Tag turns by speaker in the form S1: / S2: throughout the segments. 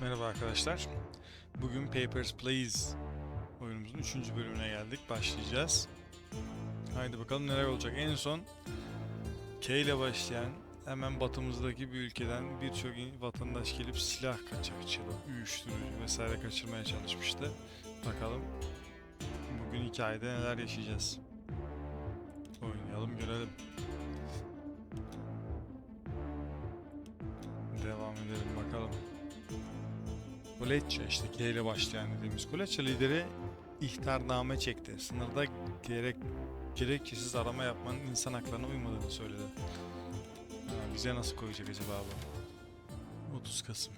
S1: Merhaba arkadaşlar. Bugün Papers, Please oyunumuzun 3. bölümüne geldik. Başlayacağız. Haydi bakalım neler olacak. En son K ile başlayan hemen batımızdaki bir ülkeden birçok vatandaş gelip silah kaçakçılığı, uyuşturucu vesaire kaçırmaya çalışmıştı. Bakalım bugün hikayede neler yaşayacağız. Oynayalım görelim. Koleçya işte K ile başlayan dediğimiz Koleçya lideri ihtarname çekti. Sınırda gerek gereksiz arama yapmanın insan haklarına uymadığını söyledi. Ha, bize nasıl koyacak acaba bu? 30 Kasım.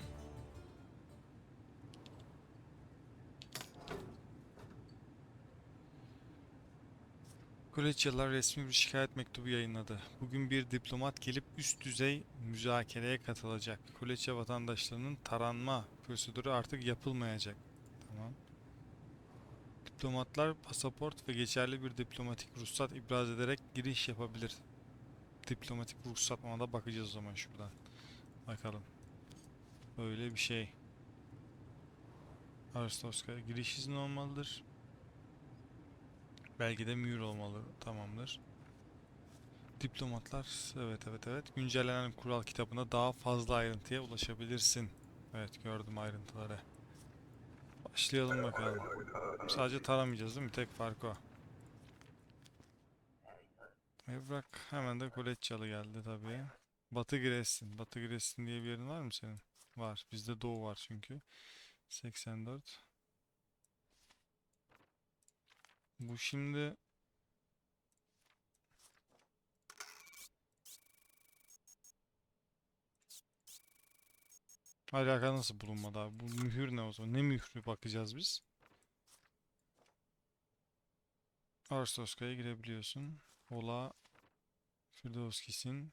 S1: Koleçyalılar resmi bir şikayet mektubu yayınladı. Bugün bir diplomat gelip üst düzey müzakereye katılacak. Koleçya vatandaşlarının taranma prosedürü artık yapılmayacak. Tamam. Diplomatlar pasaport ve geçerli bir diplomatik ruhsat ibraz ederek giriş yapabilir. Diplomatik ruhsat ona da bakacağız o zaman şuradan. Bakalım. Öyle bir şey. Aristoska giriş izni olmalıdır. Belgede mühür olmalı. Tamamdır. Diplomatlar. Evet evet evet. Güncellenen kural kitabında daha fazla ayrıntıya ulaşabilirsin. Evet gördüm ayrıntıları. Başlayalım bakalım. Sadece taramayacağız değil mi? Tek fark o. Evrak hemen de Koletçalı geldi tabii. Batı Giresun. Batı Giresun diye bir yerin var mı senin? Var. Bizde Doğu var çünkü. 84. Bu şimdi alaka nasıl bulunmadı abi? Bu mühür ne o zaman? Ne mührü bakacağız biz? Arstoska'ya girebiliyorsun. Ola Firdevskisin.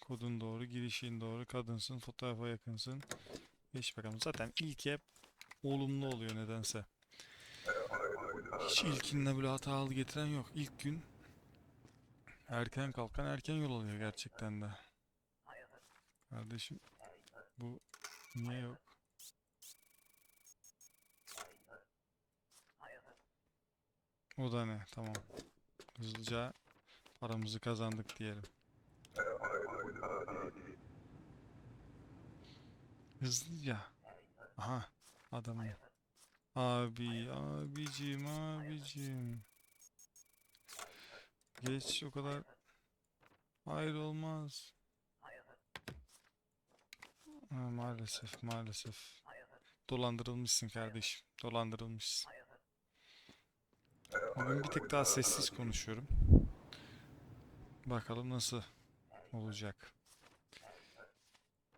S1: Kodun doğru, girişin doğru, kadınsın, fotoğrafa yakınsın. Geç bakalım. Zaten ilk hep olumlu oluyor nedense. Hiç ilkinde böyle hatalı getiren yok. İlk gün erken kalkan erken yol alıyor gerçekten de. Kardeşim bu niye yok? O da ne? Tamam. Hızlıca paramızı kazandık diyelim. Hızlıca. Aha adamı. Abi, abicim, abicim. Geç o kadar. Hayır olmaz. Ha, maalesef, maalesef. Dolandırılmışsın kardeşim. Dolandırılmışsın. Bugün bir tık daha sessiz konuşuyorum. Bakalım nasıl olacak.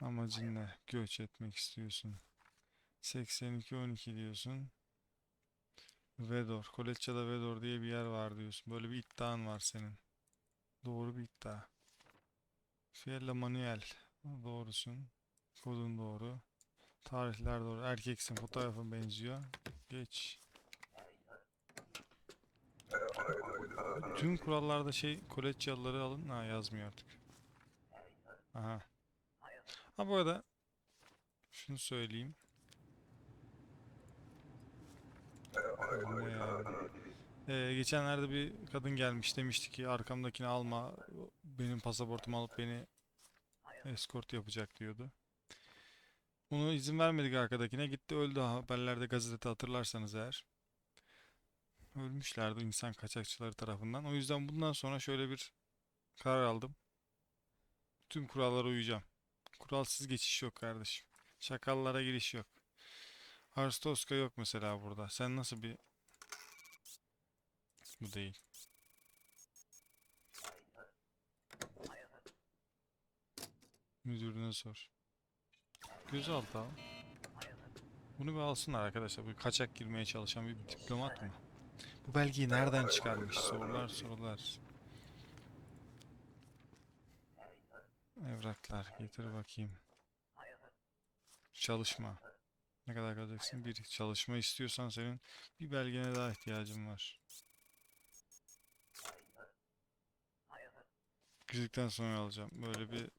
S1: Amacın ne? Göç etmek istiyorsun. 82-12 diyorsun. Vedor. Koletça'da Vedor diye bir yer var diyorsun. Böyle bir iddian var senin. Doğru bir iddia. Fiella Manuel. Doğrusun. Kodun doğru. Tarihler doğru. Erkeksin. Fotoğrafın benziyor. Geç. Tüm kurallarda şey Koletçalıları alın. Ha yazmıyor artık. Aha. Ha bu arada şunu söyleyeyim. Ne ya? Ee, geçenlerde bir kadın gelmiş demişti ki arkamdakini alma benim pasaportumu alıp beni eskort yapacak diyordu. Bunu izin vermedik arkadakine gitti öldü haberlerde gazetede hatırlarsanız eğer. Ölmüşlerdi insan kaçakçıları tarafından. O yüzden bundan sonra şöyle bir karar aldım. Tüm kurallara uyacağım. Kuralsız geçiş yok kardeşim. Şakallara giriş yok. Arstoska yok mesela burada. Sen nasıl bir... Bu değil. Müdürüne sor. Gözaltı al. Bunu bir alsınlar arkadaşlar. Bu kaçak girmeye çalışan bir diplomat mı? Bu belgeyi nereden çıkarmış? Sorular sorular. Evraklar getir bakayım. Çalışma. Ne kadar kalacaksın? Bir çalışma istiyorsan senin bir belgene daha ihtiyacın var. Girdikten sonra alacağım. Böyle bir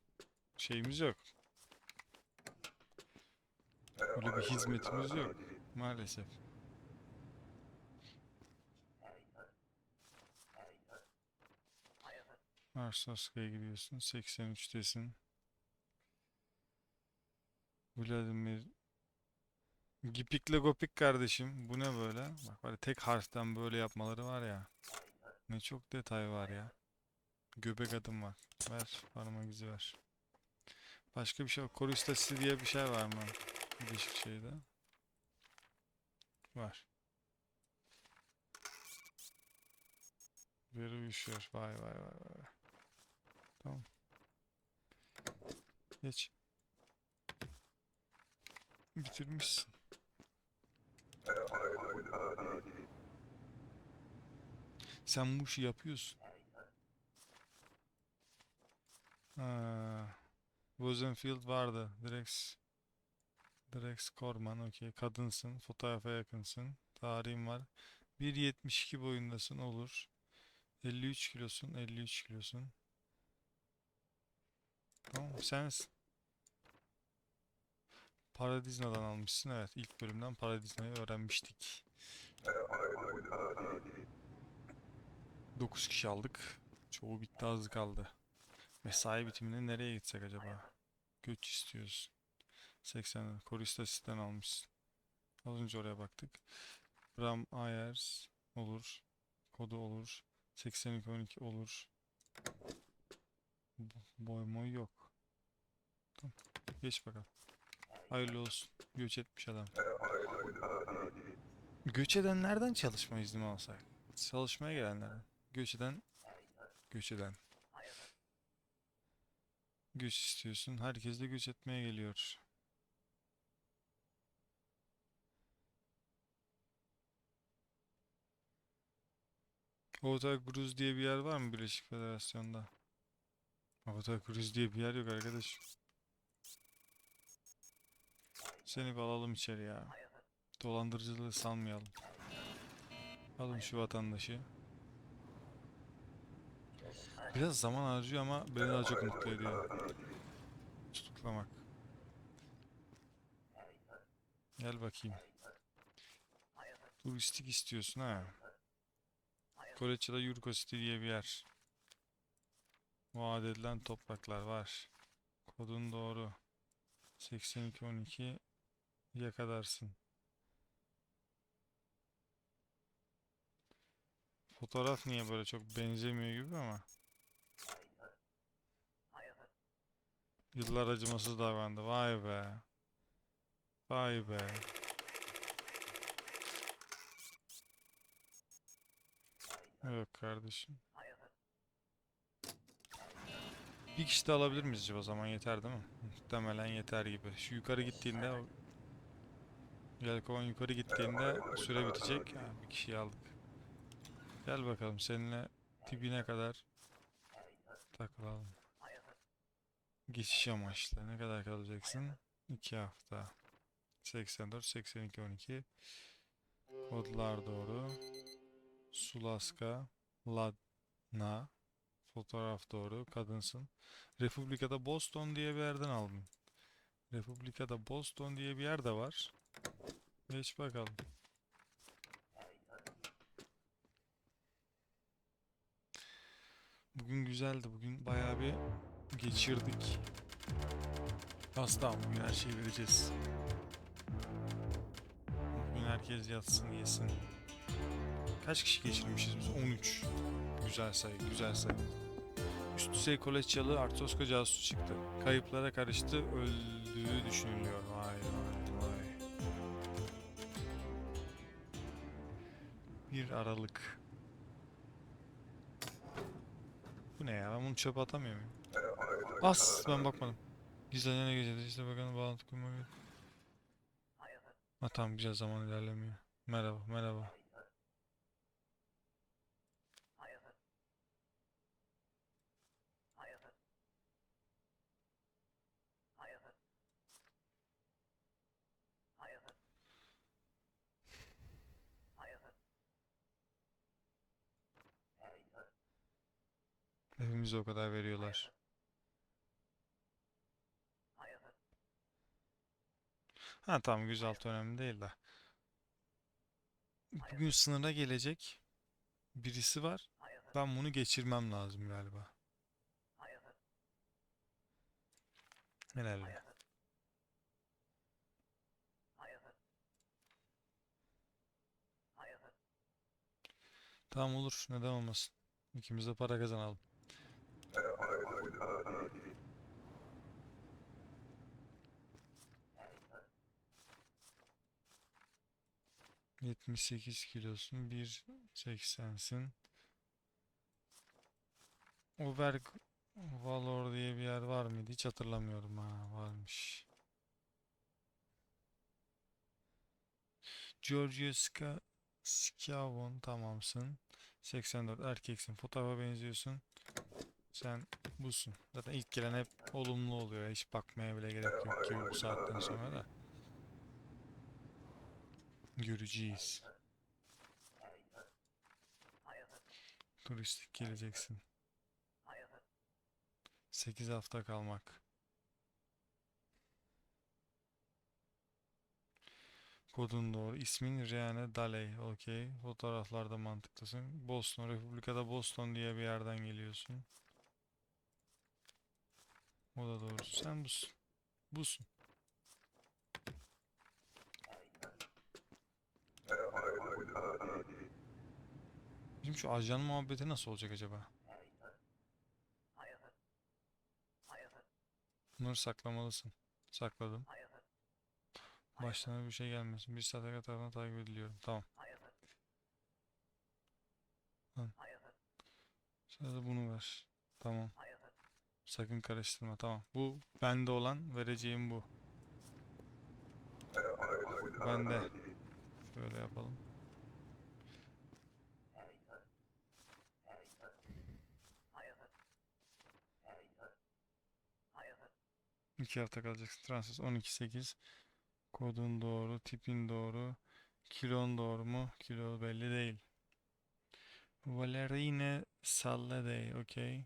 S1: şeyimiz yok. Öyle bir hizmetimiz yok maalesef. Arstoska'ya gidiyorsun. 83'tesin. Vladimir Gipikle Gopik kardeşim. Bu ne böyle? Bak böyle tek harften böyle yapmaları var ya. Ne çok detay var ya. Göbek adım var. Ver parmak izi ver. Başka bir şey yok. Koristasi diye bir şey var mı? Değişik şeyde. Var. Very üşüyor. Vay vay vay vay. Tamam. Geç. Bitirmişsin. Sen bu işi yapıyorsun. Ha. Rosenfield vardı. Drex. Drex Korman. Okey. Kadınsın. Fotoğrafa yakınsın. Tarihin var. 1.72 boyundasın. Olur. 53 kilosun. 53 kilosun. Tamam. Sensin. Paradizna'dan almışsın. Evet. ilk bölümden Paradizna'yı öğrenmiştik. 9 kişi aldık. Çoğu bitti azı kaldı. Mesai bitiminde nereye gitsek acaba? Göç istiyoruz. 80 Koristasis'ten almışsın. Az önce oraya baktık. Ram Ayers olur. Kodu olur. 8212 olur. Bo- Boy moy yok. Tamam. Geç bakalım. Hayırlı olsun. Göç etmiş adam. Göç edenlerden çalışma izni alsak? Çalışmaya gelenlerden. Göç eden göç eden. Göç istiyorsun. Herkes de göç etmeye geliyor. Avatar Cruise diye bir yer var mı Birleşik Federasyon'da? Avatar Cruise diye bir yer yok arkadaş. Seni bir alalım içeri ya. Dolandırıcılığı sanmayalım. Alın şu vatandaşı. Biraz zaman harcıyor ama beni daha çok mutlu ediyor. Tutuklamak. Gel bakayım. Turistik istiyorsun ha. Koleçya'da Yurko City diye bir yer. Vaat edilen topraklar var. Kodun doğru. 8212 yakadarsın. Fotoğraf niye böyle çok benzemiyor gibi ama. Yıllar acımasız davrandı. Vay be. Vay be. Yok kardeşim. Bir kişi de alabilir miyiz acaba? O zaman yeter değil mi? Muhtemelen yeter gibi. Şu yukarı gittiğinde Yelkovan yukarı gittiğinde süre bitecek. Ha, bir kişiyi aldık. Gel bakalım seninle dibine kadar takılalım. Geçiş amaçlı. Ne kadar kalacaksın? 2 hafta. 84, 82, 12. Kodlar doğru. Sulaska, Ladna. Fotoğraf doğru. Kadınsın. Republika'da Boston diye bir yerden aldım. Republika'da Boston diye bir yer de var. Geç bakalım. Bugün güzeldi. Bugün bayağı bir geçirdik. Hasta bugün her şeyi vereceğiz. Bugün herkes yatsın yesin. Kaç kişi geçirmişiz biz? 13. Güzel sayı, güzel sayı. Üst düzey koleçyalı Artosko casus çıktı. Kayıplara karıştı, öldüğü düşünülüyor. 1 Aralık. Bu ne ya? Ben bunu çöpe atamıyor muyum? As! Ben bakmadım. Gizlenen gecede işte bakalım bağlantı kurmak. Ha tamam güzel zaman ilerlemiyor. Merhaba merhaba. Hepimize o kadar veriyorlar. Ha tamam gözaltı önemli değil de. Bugün sınıra gelecek birisi var. Ben bunu geçirmem lazım galiba. Herhalde. Tamam olur. Neden olmasın? İkimiz de para kazanalım. Yetmiş sekiz kilosun. Bir seksensin. Oberg Valor diye bir yer var mıydı? Hiç hatırlamıyorum ha. Varmış. Giorgio Ska tamamsın. 84 erkeksin. Fotoğrafa benziyorsun. Sen busun. Zaten ilk gelen hep olumlu oluyor. Hiç bakmaya bile gerek yok gibi bu saatten sonra da. Göreceğiz. Turistik geleceksin. 8 hafta kalmak. Kodun doğru. İsmin Rihanna Daley. Okey. Fotoğraflarda mantıklısın. Boston. Republika'da Boston diye bir yerden geliyorsun. O da doğru. Sen busun. Busun. Bizim şu ajan muhabbeti nasıl olacak acaba? Bunları saklamalısın. Sakladım. Başlarına bir şey gelmesin. Bir saate tarafından takip ediliyorum. Tamam. Sırada bunu ver. Tamam. Sakın karıştırma. Tamam. Bu bende olan vereceğim bu. Bende. Şöyle yapalım. İki hafta kalacaksın. Transit 12.8. Kodun doğru. Tipin doğru. Kilon doğru mu? Kilo belli değil. Valerine Salladey. Okey.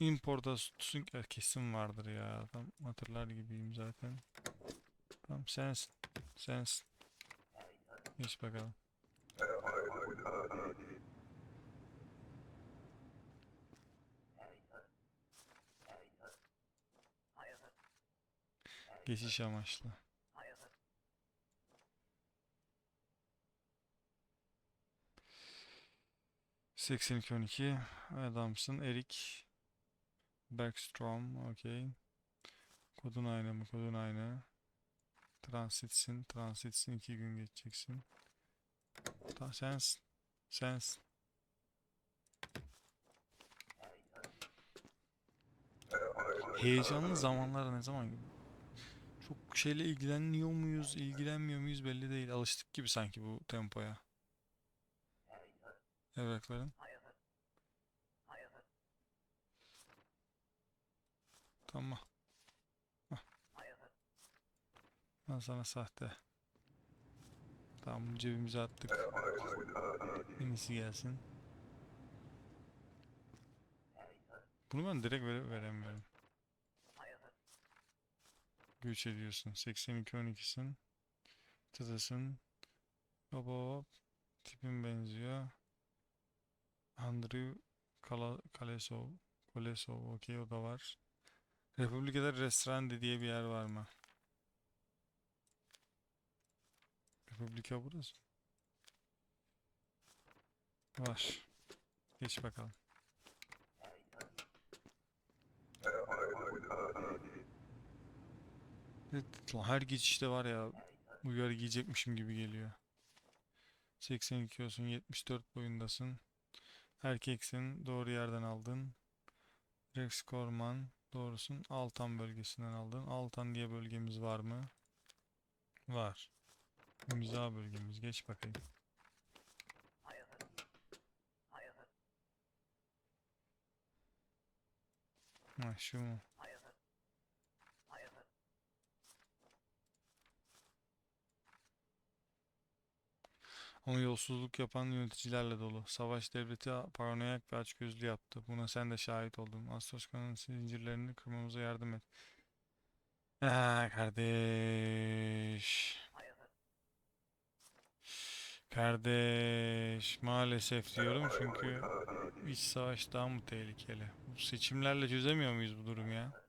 S1: Importa Ya kesin vardır ya. Tam hatırlar gibiyim zaten. Tamam sensin. Sensin. Geç bakalım. Geçiş amaçlı. Seksen iki iki adamsın Erik Bergstrom okey. Kodun aynı mı? Kodun aynı. Transitsin transitsin. İki gün geçeceksin. Ta sensin. Sensin. Heyecanlı zamanlar ne zaman çok şeyle ilgileniyor muyuz, ilgilenmiyor muyuz belli değil. Alıştık gibi sanki bu tempoya. Evrakların. Tamam. Hah. Ben sana sahte. Tamam cebimize attık. Yenisi gelsin. Bunu ben direkt vere veremiyorum. Güç ediyorsun. 82 12'sin. Tadasın. Hop hop. Tipin benziyor. Andrew Kala Kalesov. Kolesov. Okey o da var. Republika'da restoran diye bir yer var mı? Republika burası. Var. Geç bakalım. Her geçişte var ya uyarı giyecekmişim gibi geliyor. 82 olsun 74 boyundasın. Erkeksin doğru yerden aldın. Rex Korman doğrusun. Altan bölgesinden aldın. Altan diye bölgemiz var mı? Var. İmza bölgemiz. Geç bakayım. Ha şu mu? Onu yolsuzluk yapan yöneticilerle dolu. Savaş devleti paranoyak ve açgözlü yaptı. Buna sen de şahit oldun. Astroska'nın zincirlerini kırmamıza yardım et. Aa, kardeş. Kardeş maalesef diyorum çünkü iç savaş daha mı tehlikeli? Bu seçimlerle çözemiyor muyuz bu durum ya?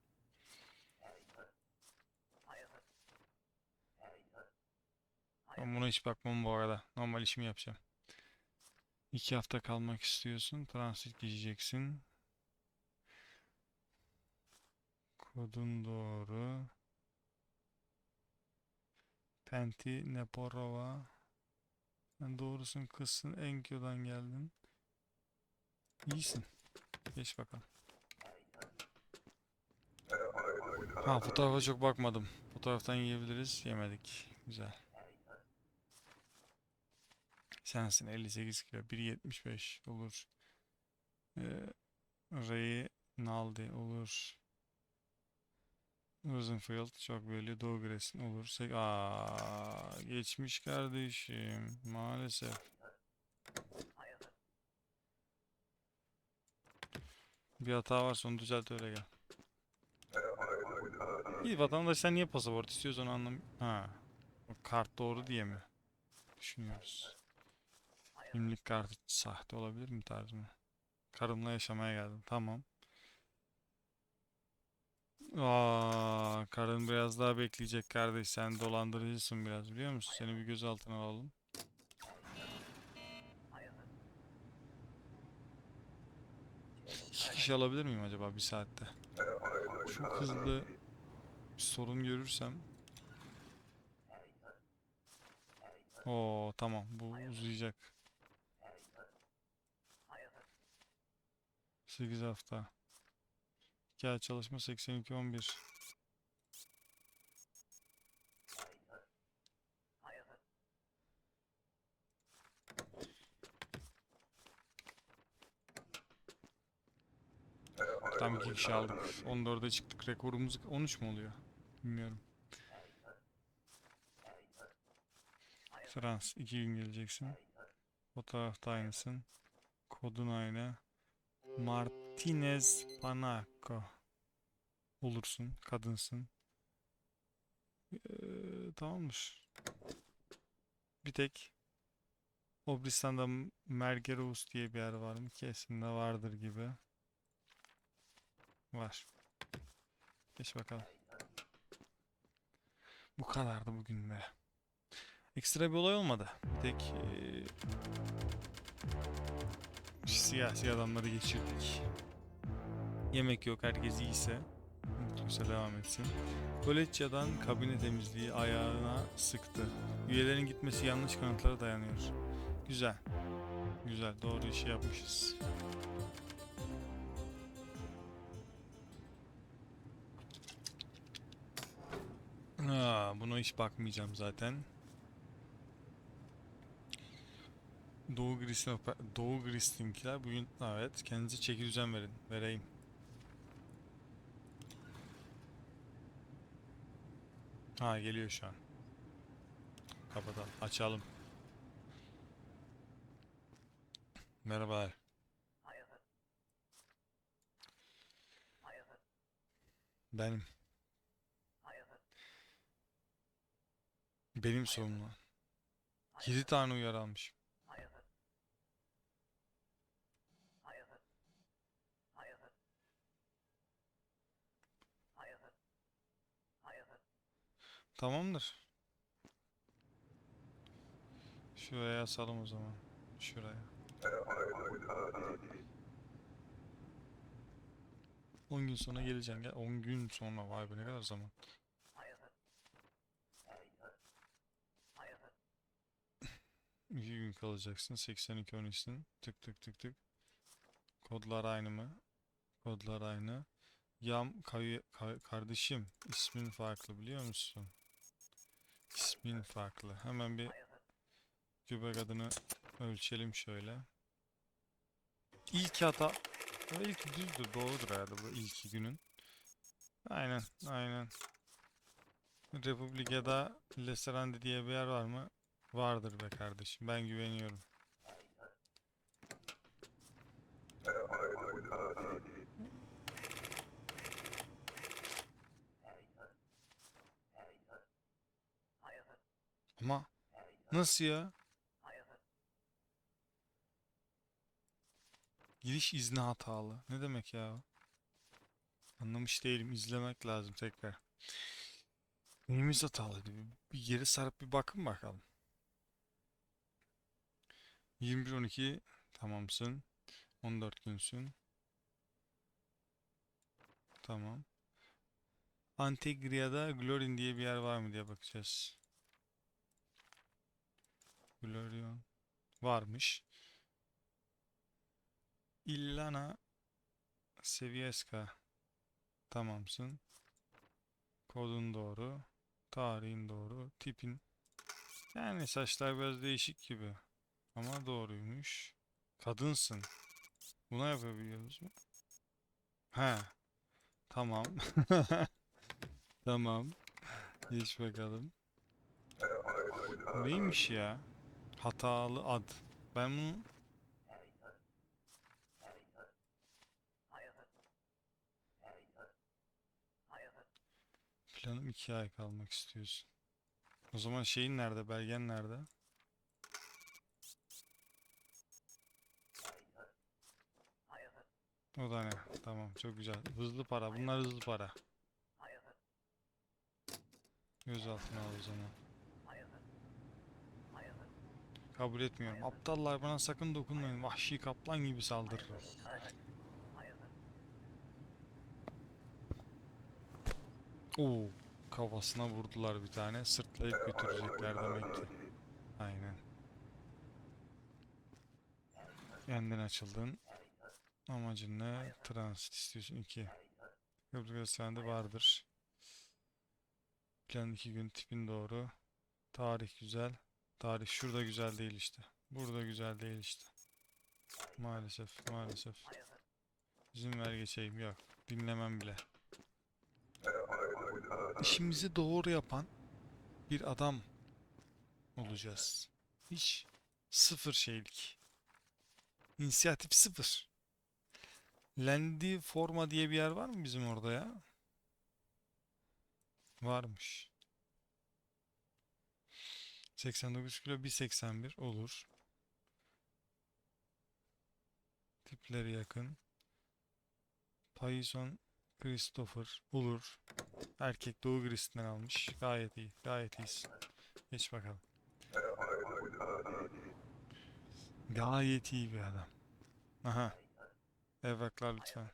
S1: Ben buna hiç bakmam bu arada. Normal işimi yapacağım. İki hafta kalmak istiyorsun. Transit geçeceksin. Kodun doğru. Penti Neporova. Sen doğrusun kızsın. Enkyo'dan geldin. İyisin. Geç bakalım. Ha fotoğrafa çok bakmadım. Fotoğraftan yiyebiliriz. Yemedik. Güzel. Sensin 58 kilo. 1.75 olur. Ee, Ray Naldi olur. Rosenfield çok belli. Doğu Gres'in olur. Sek Aa, geçmiş kardeşim. Maalesef. Bir hata varsa onu düzelt öyle gel. İyi vatandaş sen niye pasaport istiyorsun onu anlam... Ha. O kart doğru diye mi? Düşünüyoruz. Kimlik kartı sahte olabilir mi tarzı mı? Karımla yaşamaya geldim. Tamam. Aa, karın biraz daha bekleyecek kardeş. Sen dolandırıcısın biraz biliyor musun? Seni bir gözaltına alalım. Kişi alabilir miyim acaba bir saatte? Çok hızlı bir sorun görürsem. Oo tamam bu uzayacak. 8 hafta. Hikaye çalışma 82 11. Tam iki kişi aldık. 14'e çıktık. Rekorumuz 13 mu oluyor? Bilmiyorum. Frans 2 gün geleceksin. Fotoğrafta aynısın. Kodun aynı. Martinez Panaco. Olursun. Kadınsın. Ee, tamamdır. Bir tek Obristan'da Mergerous diye bir yer var mı? Kesin de vardır gibi. Var. Geç bakalım. Bu kadardı bugün de. Ekstra bir olay olmadı. Tek eee, siyasi adamları geçirdik. Yemek yok, herkes iyiyse mutluysa devam etsin. Koleçya'dan kabine temizliği ayağına sıktı. Üyelerin gitmesi yanlış kanıtlara dayanıyor. Güzel. Güzel, doğru işi yapmışız. Aa, buna hiç bakmayacağım zaten. Doğu Gris'in Doğu Gris'inkiler bugün evet kendinize çeki düzen verin. Vereyim. Ha geliyor şu an. Kapatalım. Açalım. Merhabalar. Benim. Benim sorumlu. 7 tane uyarı almışım. Tamamdır. Şuraya asalım o zaman. Şuraya. 10 gün sonra geleceksin. Gel 10 gün sonra vay be ne kadar zaman. İki gün kalacaksın. 82 13'sin. Tık tık tık tık. Kodlar aynı mı? Kodlar aynı. Yam kay- kay- kardeşim ismin farklı biliyor musun? İsmin farklı. Hemen bir göbek adını ölçelim şöyle. İlk hata ilk düzdür doğrudur herhalde bu ilk günün. Aynen aynen. Republika'da Leserandi diye bir yer var mı? Vardır be kardeşim. Ben güveniyorum. Ama nasıl ya? Giriş izni hatalı. Ne demek ya? Anlamış değilim. İzlemek lazım tekrar. Neyimiz hatalıydı? Bir, bir geri sarıp bir bakın bakalım. 21-12 tamamsın. 14 günsün. Tamam. Antegria'da Glorin diye bir yer var mı diye bakacağız. Glorion varmış. Illana Sevieska tamamsın. Kodun doğru. Tarihin doğru. Tipin yani saçlar biraz değişik gibi. Ama doğruymuş. Kadınsın. Buna yapabiliyoruz mu? He. Tamam. Tamam. Geç bakalım. Neymiş ya? Hatalı ad. Ben bunu planım iki ay kalmak istiyorsun. O zaman şeyin nerede? Belgen nerede? O da ne? Tamam çok güzel. Hızlı para. Bunlar hızlı para. Gözaltına al o zaman. Kabul etmiyorum. Aptallar bana sakın dokunmayın. Vahşi kaplan gibi saldırırlar. Oo, kafasına vurdular bir tane. Sırtlayıp götürecekler demek ki. Aynen. Kendin açıldın. Amacın ne? Transit istiyorsun. 2. Kıbrıs sende vardır. Plan 2 gün tipin doğru. Tarih güzel. Tarih şurada güzel değil işte. Burada güzel değil işte. Maalesef, maalesef. İzin ver geçeyim. Yok. Dinlemem bile. İşimizi doğru yapan bir adam olacağız. Hiç sıfır şeylik. İnisiyatif sıfır. Lendi Forma diye bir yer var mı bizim orada ya? Varmış. 89 kilo 1.81 olur. Tipleri yakın. Payson Christopher olur. Erkek Doğu Grisi'nden almış. Gayet iyi. Gayet iyisin. Geç bakalım. Gayet iyi bir adam. Aha. Evraklar lütfen.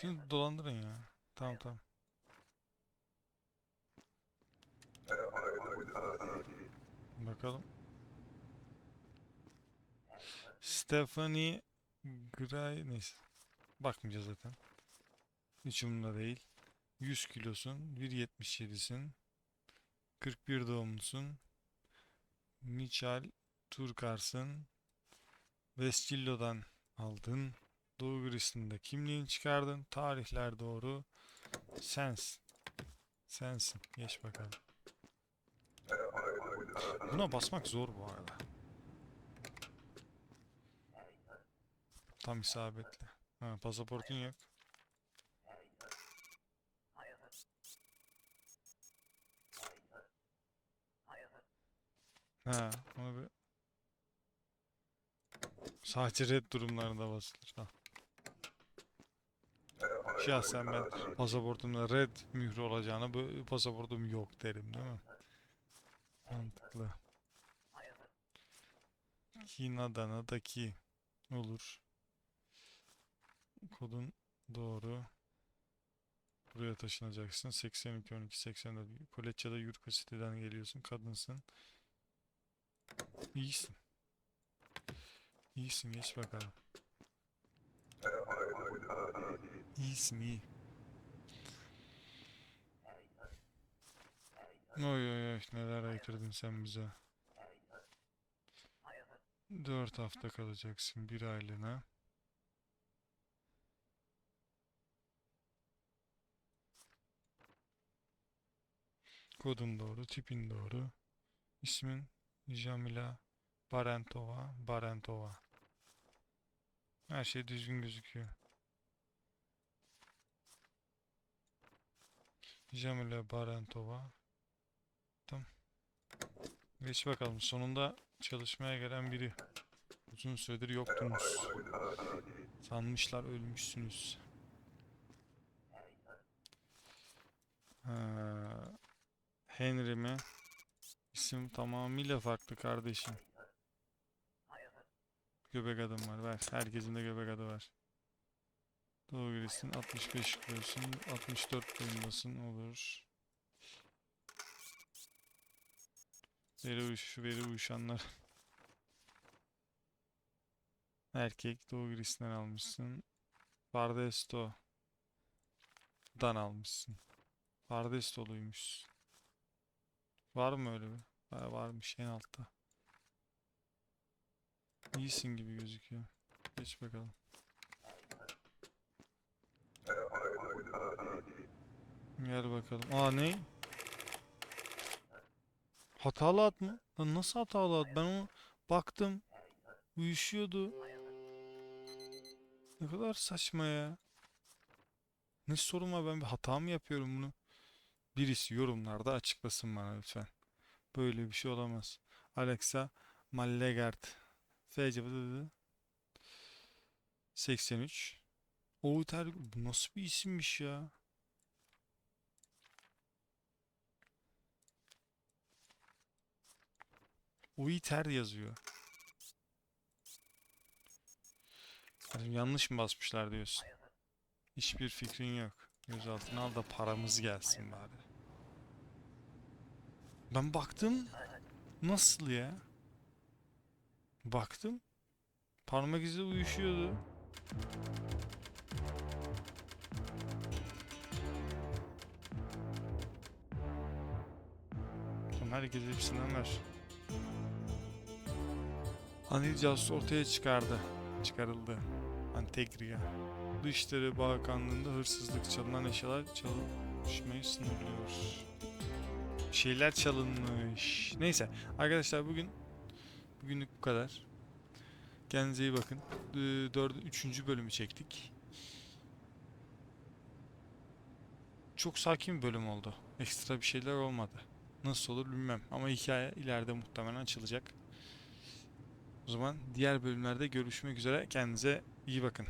S1: Şunu dolandırın ya. Tamam tamam. Bakalım. Stephanie Gray neyse. Bakmayacağız zaten. Hiç umurumda değil. 100 kilosun. 1.77'sin. 41 doğumlusun. Michal Turkarsın. Vescillo'dan aldın. Doğu Grisi'nde kimliğini çıkardın. Tarihler doğru. Sensin. Sensin. Geç bakalım. Buna basmak zor bu arada. Tam isabetli. Ha, pasaportun yok. Ha, onu bir sadece red durumlarında basılır. Ha. Şahsen ben pasaportumda red mührü olacağına bu pasaportum yok derim değil mi? Mantıklı. Kinadana'daki olur. Kodun doğru. Buraya taşınacaksın. 82 12 84 Koleçya'da Yurka City'den geliyorsun. Kadınsın. İyisin. İyisin geç bakalım. İyisin iyi. Oy oy oy neler ayıtırdın sen bize. Dört hafta kalacaksın bir aylığına. Kodun doğru, tipin doğru. İsmin Jamila Barentova, Barentova. Her şey düzgün gözüküyor. Jamila Barentova. Geç bakalım. Sonunda çalışmaya gelen biri. Uzun süredir yoktunuz. Sanmışlar ölmüşsünüz. Ha, Henry mi? İsim tamamıyla farklı kardeşim. Göbek adım var. Ver. Herkesin de göbek adı var. Doğu Gris'in 65 kilosun. 64 boyundasın. Olur. Veri uyuş, veri uyuşanlar. Erkek Doğu Gris'ten almışsın. Bardesto. Dan almışsın. Bardestolu'ymuş. Var mı öyle bir? Varmış en altta. İyisin gibi gözüküyor. Geç bakalım. Gel bakalım. Aa ne? Hatalı at mı? Lan nasıl hatalı at? Ben onu baktım. Uyuşuyordu. Ne kadar saçma ya. Ne sorun var ben bir hata mı yapıyorum bunu? Birisi yorumlarda açıklasın bana lütfen. Böyle bir şey olamaz. Alexa Mallegard. FC 83. Outer bu nasıl bir isimmiş ya? Uiter yazıyor. Yani yanlış mı basmışlar diyorsun? Hiçbir fikrin yok. Gözaltına al da paramız gelsin bari. Ben baktım. Nasıl ya? Baktım. Parmak izi uyuşuyordu. Tamam herkes hepsinden ver. Anil Casus ortaya çıkardı. Çıkarıldı. Antegria. Dışişleri Bakanlığı'nda hırsızlık çalınan eşyalar çalışmayı sınırlıyor. Şeyler çalınmış. Neyse arkadaşlar bugün bugünlük bu kadar. Kendinize iyi bakın. Ee, Dördü, üçüncü bölümü çektik. Çok sakin bir bölüm oldu. Ekstra bir şeyler olmadı. Nasıl olur bilmem ama hikaye ileride muhtemelen açılacak. O zaman diğer bölümlerde görüşmek üzere. Kendinize iyi bakın.